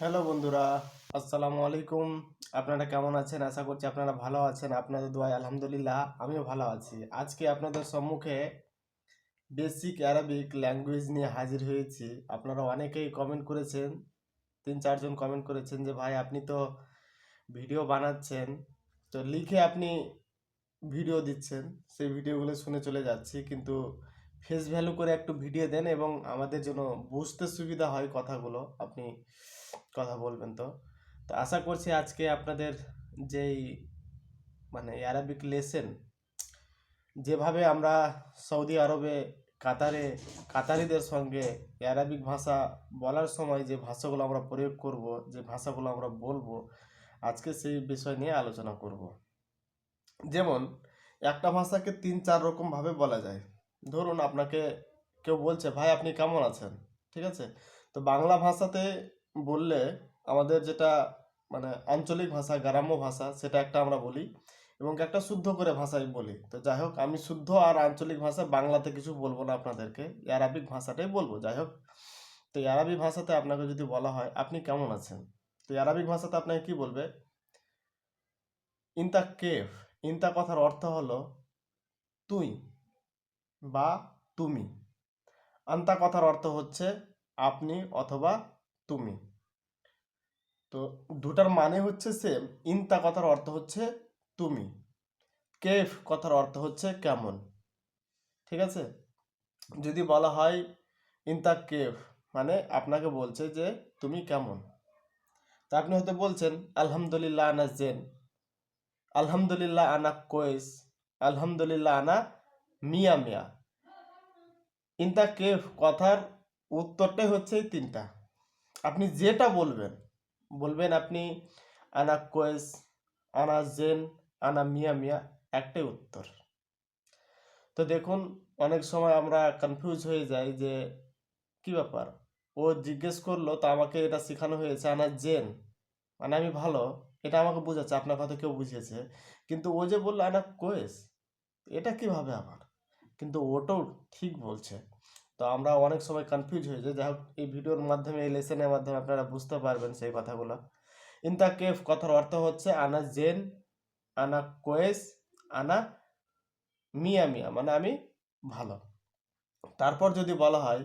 Hello বন্ধুরা, আসসালামু আলাইকুম। আপনারা কেমন আছেন? আশা করছি আপনারা ভালো আছেন। আপনাদের দোয়ায় আলহামদুলিল্লাহ, আমিও ভালো আছি। আজকে আপনাদের সম্মুখে বেসিক অ্যারাবিক ল্যাঙ্গুয়েজ নিয়ে হাজির হয়েছি। আপনারা অনেকেই কমেন্ট করেছেন, তিন চারজন কমেন্ট করেছেন যে, ভাই, আপনি তো ভিডিও বানাচ্ছেন। তো লিখে আপনি ভিডিও দিচ্ছেন। সেই ভিডিওগুলো শুনে চলে যাচ্ছি। কিন্তু ফেস ভ্যালু করে একটু ভিডিও দেন এবং আমাদের জন্য বুঝতে সুবিধা হয় কথাগুলো। আপনি কথা বলবেন তো। তো আশা করছি আজকে আপনাদের যেই মানে অ্যারাবিক লেসেন যেভাবে আমরা সৌদি আরবে, কাতারে, কাতারিদের সঙ্গে অ্যারাবিক ভাষা বলার সময় যে ভাষাগুলো আমরা প্রয়োগ করব, যে ভাষাগুলো আমরা বলব, আজকে সেই বিষয় নিয়ে আলোচনা করব। যেমন, একটা ভাষাকে তিন চার রকম ভাবে বলা যায়। ধরুন আপনাকে কেউ বলছে, ভাই, আপনি কেমন আছেন? ঠিক আছে? তো বাংলা ভাষাতে বললে আমাদের যেটা মানে আঞ্চলিক ভাষা, গ্রাম্য ভাষা, সেটা একটা আমরা বলি এবং একটা শুদ্ধ করে ভাষায় বলি। তো যাই হোক, আমি শুদ্ধ আর আঞ্চলিক ভাষা বাংলাতে কিছু বলব না আপনাদেরকে অ্যারাবিক ভাষাটাই বলব, যাই হোক। তো অ্যারাবিক ভাষাতে আপনাকে যদি বলা হয়, আপনি কেমন আছেন? তো অ্যারাবিক ভাষাতে আপনাকে কি বলবে? ইনতা কেফ, ইনতা কথার অর্থ হলো তুই বা তুমি। আন্তা কথার অর্থ হচ্ছে আপনি অথবা তুমি। তো দুটার মানে হচ্ছে সেম ইনতা কথার অর্থ হচ্ছে তুমি। কেফ কথার অর্থ হচ্ছে কেমন। ঠিক আছে? যদি বলা হয় ইনতা কেফ মানে আপনাকে বলছে যে তুমি কেমন। তা আপনি হয়তো বলছেন, আলহামদুলিল্লাহ আনা জেন। আলহামদুলিল্লাহ আনা কোয়েস। আলহামদুলিল্লাহ আনা মিয়া মিয়া। ইনতা কেফ কথার উত্তরটাই হচ্ছে তিনটা। আপনি যেটা বলবেন বলবেন আপনি আনা কোয়েস, আনা জেন, আনা মিয়া মিয়া, একটাই উত্তর। তো দেখুন, অনেক সময় আমরা কনফিউজ হয়ে যাই যে কি ব্যাপার? ও জিজ্ঞেস করল, তো আমাকে এটা শেখানো হয়েছে আনা জেন। মানে আমি ভালো, এটা আমাকে বোঝাচ্ছে, আপনার কথা কেউ বুঝিয়েছে। কিন্তু ও যে বলল আনা কোয়েস, এটা কীভাবে আবার? কিন্তু ওটাও ঠিক বলছে। তো আমরা অনেক সময় কনফিউজ হয়ে যাই। যাই হোক, এই ভিডিওর মাধ্যমে, এই লেসনের মাধ্যমে আপনারা বুঝতে পারবেন সেই কথাগুলো। ইনতা কেফ কথার অর্থ হচ্ছে, আনা জেন, আনা কোয়েস, আনা মিয়া মিয়া মানে আমি ভালো। তারপর যদি বলা হয়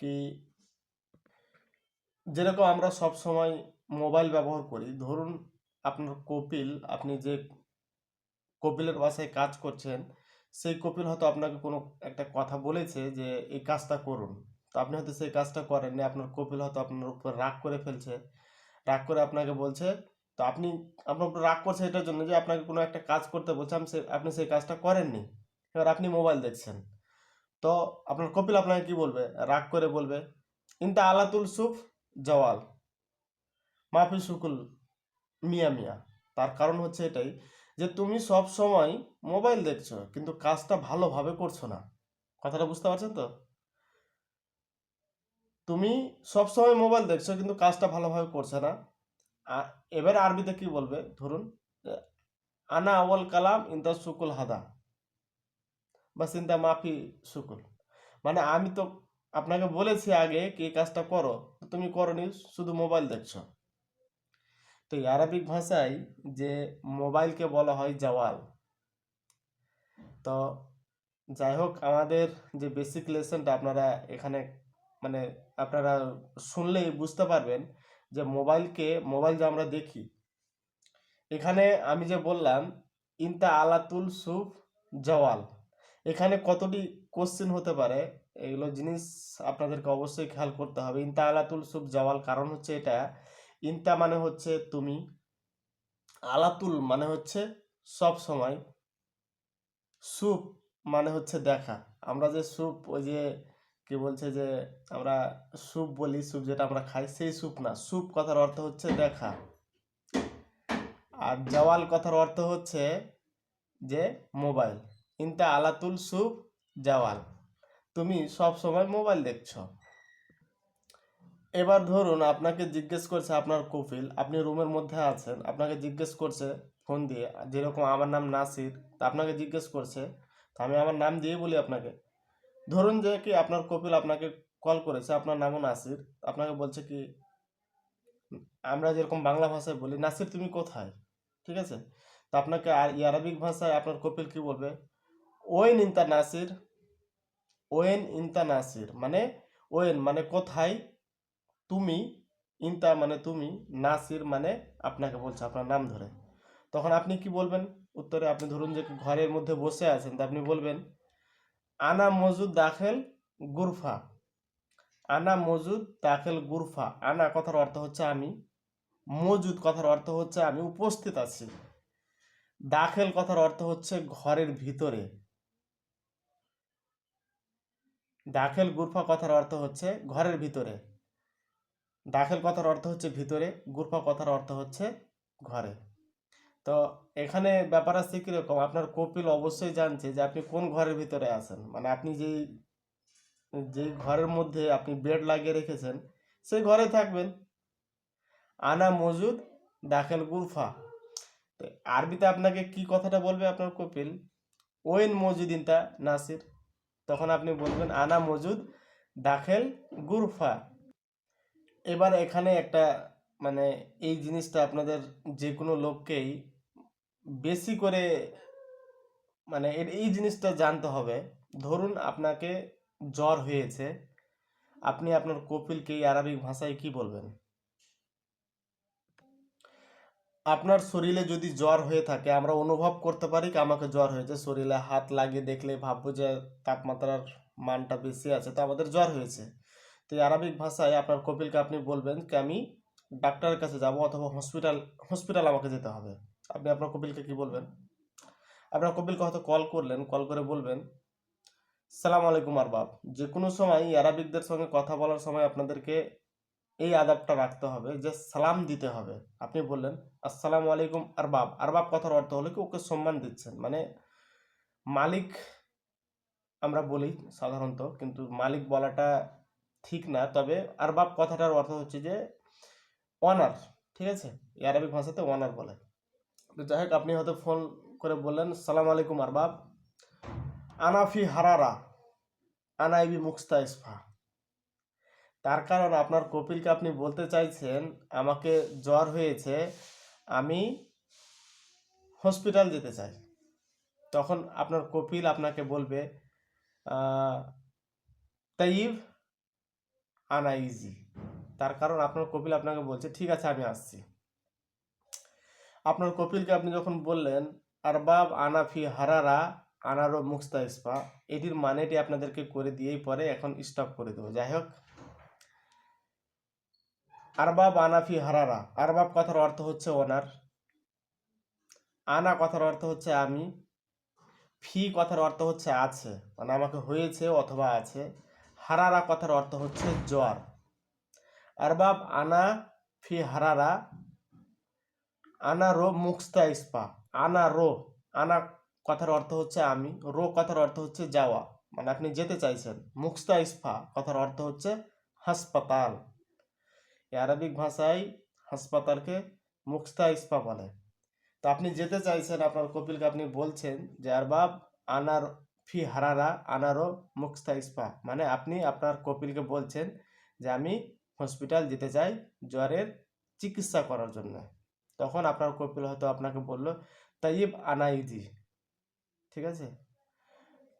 কি, যেরকম আমরা সব সময় মোবাইল ব্যবহার করি, ধরুন আপনার কপিল, আপনি যে কপিলের বাসায় কাজ করছেন সেই কপিল হয়তো আপনাকে কোনো একটা কথা বলেছে যে, এই কাজটা করুন। তো আপনি হয়তো সেই কাজটা করেননি, আপনার কপিল হয়তো আপনার উপর রাগ করে ফেলছে। রাগ করে আপনাকে বলছে, তো আপনি, আপনার উপর রাগ করছে এটার জন্য যে, আপনাকে কোনো একটা কাজ করতে বলছে আমি আপনি সেই কাজটা করেননি। এবার আপনি মোবাইল দেখছেন। তো আপনার কপিল আপনাকে কি বলবে? রাগ করে বলবে, ইনতা আলাতুল সুফ জওয়াল মাফি শুকুল মিয়া মিয়া। তার কারণ হচ্ছে এটাই যে তুমি সব সময় মোবাইল দেখছ, কিন্তু কাজটা ভালোভাবে করছ না। কথাটা বুঝতে পারছেন তো? তুমি সব সময় মোবাইল দেখছ, কিন্তু কাজটা ভালোভাবে করছে না। এবার আরবিতে কি বলবে? ধরুন আনা আওয়াল কালাম ইনতা সুকুল হাদা। বা চিন্তা মাফি সুকুল মানে আমি তো আপনাকে বলেছি আগে, কি কাজটা করো? তুমি করনি শুধু মোবাইল দেখছ। তো আরবিক ভাষায় যে মোবাইলকে বলা হয় জওয়াল। তো যাই হোক, আমাদের যে বেসিক লেসনটা আপনারা এখানে মানে আপনারা শুনলেই বুঝতে পারবেন যে মোবাইলকে, মোবাইল যে আমরা দেখি, এখানে আমি যে বললাম, ইনতা আলাতুল সুফ জওয়াল। এখানে কতটি কোশ্চেন হতে পারে, এগুলো জিনিস আপনাদেরকে অবশ্যই খেয়াল করতে হবে। ইনতা আলাতুল সুফ জওয়াল কারণ হচ্ছে এটা ইনতা মানে হচ্ছে তুমি। আলাতুল মানে হচ্ছে সব সময়। সুপ মানে হচ্ছে দেখা। আমরা যে স্যুপ ওই যে কি বলছে যে আমরা স্যুপ বলি স্যুপ যেটা আমরা খাই, সেই স্যুপ না। স্যুপ কথার অর্থ হচ্ছে দেখা। আর জওয়াল কথার অর্থ হচ্ছে যে মোবাইল। ইনতা আলাতুল, সুপ, জওয়াল। তুমি সব সময় মোবাইল দেখছ। এবার ধরুন আপনাকে জিজ্ঞেস করছে আপনার কপিল আপনি রুমের মধ্যে আছেন, আপনাকে জিজ্ঞেস করছে ফোন দিয়ে, যেরকম আমার নাম নাসির, তা আপনাকে জিজ্ঞেস করছে, তো আমি আমার নাম দিয়ে বলি আপনাকে। ধরুন যে কি আপনার কপিল আপনাকে কল করেছে, আপনার নামও নাসির, আপনাকে বলছে কি, আমরা যেরকম বাংলা ভাষায় বলি, নাসির, তুমি কোথায়? ঠিক আছে? তো আপনাকে আর আরবিক ভাষায় আপনার কপিল কি বলবে? ওয়েন ইনতা নাসির, ওয়েন ইনতা নাসির মানে ওয়েন মানে কোথায় তুমি, ইনতা মানে তুমি, নাসির মানে আপনাকে বলছে আপনার নাম ধরে। তখন আপনি কি বলবেন? উত্তরে আপনি ধরুন যে ঘরের মধ্যে বসে আছেন, তা আপনি বলবেন, আনা মজুদ দাখেল গুরফা। আনা মজুদ দাখেল গুরফা। আনা কথার অর্থ হচ্ছে আমি, মজুদ কথার অর্থ হচ্ছে আমি উপস্থিত আছি। দাখেল কথার অর্থ হচ্ছে ঘরের ভিতরে। দাখেল গুরফা কথার অর্থ হচ্ছে ঘরের ভিতরে। দাখেল কথার অর্থ হচ্ছে ভিতরে, গুরফা কথার অর্থ হচ্ছে ঘরে। তো এখানে ব্যাপার আছে কীরকম? আপনার কপিল অবশ্যই জানছে যে আপনি কোন ঘরের ভিতরে আছেন। মানে আপনি যেই যে ঘরের মধ্যে আপনি বেড লাগিয়ে রেখেছেন, সেই ঘরে থাকবেন। আনা মজুদ, দাখেল গুরফা। তো আরবিতে আপনাকে কি কথাটা বলবে আপনার কপিল? ওয়েন মজুদিন তা নাসির। তখন আপনি বলবেন, আনা মজুদ, দাখেল গুরফা। এবার এখানে একটা মানে এই জিনিসটা আপনাদের যে কোনো লোককেই বেশি করে মানে এই জিনিসটা জানতে হবে। ধরুন আপনাকে জ্বর হয়েছে, আপনি আপনার কপিলকে আরবিক ভাষায় কি বলবেন? আপনার শরীরে যদি জ্বর হয়ে থাকে, আমরা অনুভব করতে পারি কি আমাকে জ্বর হয়েছে। শরীরে হাত লাগিয়ে দেখলে ভাববো যে তাপমাত্রার মানটা বেশি আছে, তো আমাদের জ্বর হয়েছে। তো আরবিক ভাষায় আপনার কপিলকে আপনি বলবেন কি আমি ডাক্তারের কাছে যাব অথবা হসপিটাল হসপিটাল আমাকে যেতে হবে। আপনি আপনার কপিলকে কি বলবেন? আপনার কপিলকে হয়তো কল করলেন কল করে বলবেন, সালাম আলাইকুম আরবাব। যে কোনো সময় আরবিকদের সঙ্গে কথা বলার সময় আপনাদেরকে এই আদাবটা রাখতে হবে যে, সালাম দিতে হবে। আপনি বললেন, আসসালামু আলাইকুম আরবাব। আরবাব কথার অর্থ হলো কি, ওকে সম্মান দিচ্ছেন। মানে মালিক আমরা বলি সাধারণত, কিন্তু মালিক বলাটা ঠিক না। তবে আরবাব কথাটার অর্থ হচ্ছে যে অনার ঠিক আছে? আরবিক ভাষাতে অনার বলে। তো যাই হোক, আপনি হয়তো ফোন করে বললেন, সালাম আলাইকুম আরবাব আনাফি হারারা আনাইবি মুক্সতা ইসফা। তার কারণ আপনার কপিলকে আপনি বলতে চাইছেন, আমাকে জ্বর হয়েছে, আমি হসপিটাল যেতে চাই। তখন আপনার কপিল আপনাকে বলবে তাইব আনা ইজি তার কারণ আপনার কপিল আপনাকে বলছে, ঠিক আছে, আমি আসছি। আপনার কপিলকে আপনি যখন বললেন, আরবাব আনাফি হারারা আনারো মুক্তা ইস্পা এটির মানেটি আপনাদেরকে করে দিয়েই পরে এখন স্টপ করে দেবো। যাই হোক। আরবাব আনাফি হারারা। আরবাব কথার অর্থ হচ্ছে ওনার। আনা কথার অর্থ হচ্ছে আমি। ফি কথার অর্থ হচ্ছে আছে। মানে আমাকে হয়েছে অথবা আছে। হারারা কথার অর্থ হচ্ছে জ্বর। আরবাব আনা ফি হারারা, আনা রো মুক্তা ইস্পা, আনা রো, আনা কথার অর্থ হচ্ছে আমি, রো কথার অর্থ হচ্ছে যাওয়া মানে আপনি যেতে চাইছেন। মুক্তা ইস্পা কথার অর্থ হচ্ছে হাসপাতাল। আরবিক ভাষায় হাসপাতালকে মুক্তা ইস্পা বলে। তো আপনি যেতে চাইছেন, আপনার কপিলকে আপনি বলছেন যে, আরবাব আনার ফি হারারা আনারো মুক্তা ইস্পা মানে আপনি আপনার কপিলকে বলছেন যে আমি হসপিটাল যেতে চাই জ্বরের চিকিৎসা করার জন্য। তখন আপনার কপিল হয়তো আপনাকে বলল তাইব আনাইজি ঠিক আছে?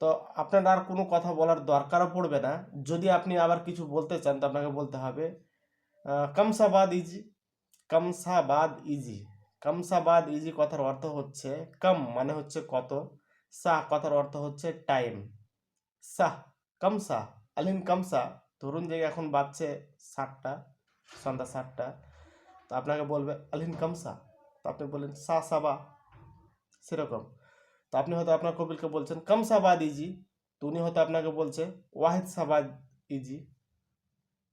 তো আপনার আর কোনো কথা বলার দরকারও পড়বে না। যদি আপনি আবার কিছু বলতে চান তো আপনাকে বলতে হবে কামসাবাদ ইজি। কামসাবাদ ইজি। কামসাবাদ ইজি কথার অর্থ হচ্ছে কাম মানে হচ্ছে কত। সাহ কথার অর্থ হচ্ছে টাইম সাহ কমসা আলিন কমসা। ধরুন যে এখন বাজছে সাতটা, সন্ধ্যা সাতটা, তো আপনাকে বলবে আলিন কমসা। তো আপনি বললেন, সা সাবা সেরকম। তো আপনি হয়তো আপনার কপিলকে বলছেন কমসাবাদ ইজি তো উনি হয়তো আপনাকে বলছে, ওয়াহিদ সাবাদ ইজি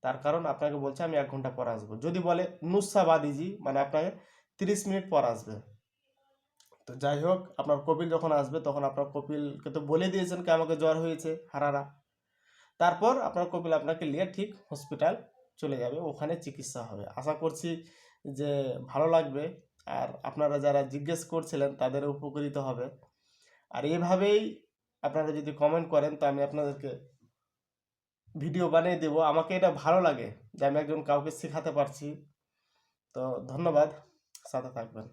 তার কারণ আপনাকে বলছে, আমি এক ঘণ্টা পর আসব। যদি বলে নুসাবাদ ইজি মানে আপনাকে তিরিশ মিনিট পর আসবে। তো যাই হোক, আপনার কপিল যখন আসবে, তখন আপনার কপিলকে তো বলে দিয়েছেন কি আমাকে জ্বর হয়েছে, হারারা। তারপর আপনার কপিল আপনাকে নিয়ে ঠিক হসপিটাল চলে যাবে, ওখানে চিকিৎসা হবে। আশা করছি যে ভালো লাগবে, আর আপনারা যারা জিজ্ঞেস করছিলেন তাদের উপকৃত হবে। আর এভাবেই আপনারা যদি কমেন্ট করেন, তো আমি আপনাদেরকে ভিডিও বানিয়ে দেবো। আমাকে এটা ভালো লাগে যে আমি একজন কাউকে শেখাতে পারছি। তো ধন্যবাদ, সাথে থাকবেন।